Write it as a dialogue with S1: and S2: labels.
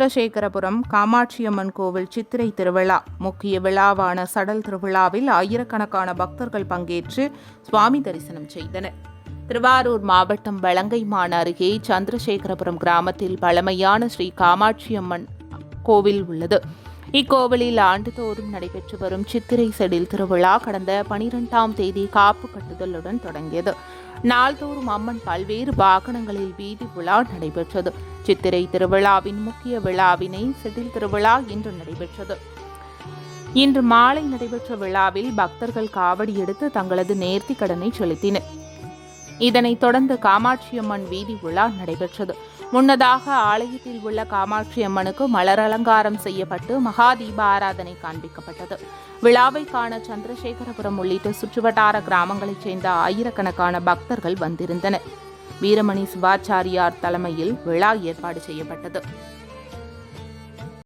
S1: சந்திரசேகரபுரம் காமாட்சியம்மன் கோவில் சித்திரை திருவிழா. முக்கிய விழாவான சடல் திருவிழாவில் ஆயிரக்கணக்கான பக்தர்கள் பங்கேற்று சுவாமி தரிசனம் செய்தனர். திருவாரூர் மாவட்டம் வலங்கைமான் அருகே சந்திரசேகரபுரம் கிராமத்தில் பழமையான ஸ்ரீ காமாட்சியம்மன் கோவில் உள்ளது. இக்கோவிலில் ஆண்டுதோறும் நடைபெற்று வரும் சித்திரை செடில் திருவிழா கடந்த பனிரெண்டாம் தேதி காப்பு கட்டுதலுடன் தொடங்கியது. நாள்தோறும் அம்மன் பல்வேறு வாகனங்களில் வீதி விழா நடைபெற்றது. சித்திரை திருவிழாவின் முக்கிய விழாவினை செடில் திருவிழா இன்று நடைபெற்றது. இன்று மாலை நடைபெற்ற விழாவில் பக்தர்கள் காவடி எடுத்து தங்களது நேர்த்தி கடனை செலுத்தினர். இதனைத் தொடர்ந்து காமாட்சியம்மன் வீதி விழா நடைபெற்றது. முன்னதாக ஆலயத்தில் உள்ள காமாட்சி அம்மனுக்கு மலர் அலங்காரம் செய்யப்பட்டு மகா தீப ஆராதனை காண்பிக்கப்பட்டது. விழாவை காண சந்திரசேகரபுரம் உள்ளிட்ட சுற்றுவட்டார கிராமங்களைச் சேர்ந்த ஆயிரக்கணக்கான பக்தர்கள் வந்திருந்தனர். வீரமணி சிவாச்சாரியார் தலைமையில் விழா ஏற்பாடு செய்யப்பட்டது.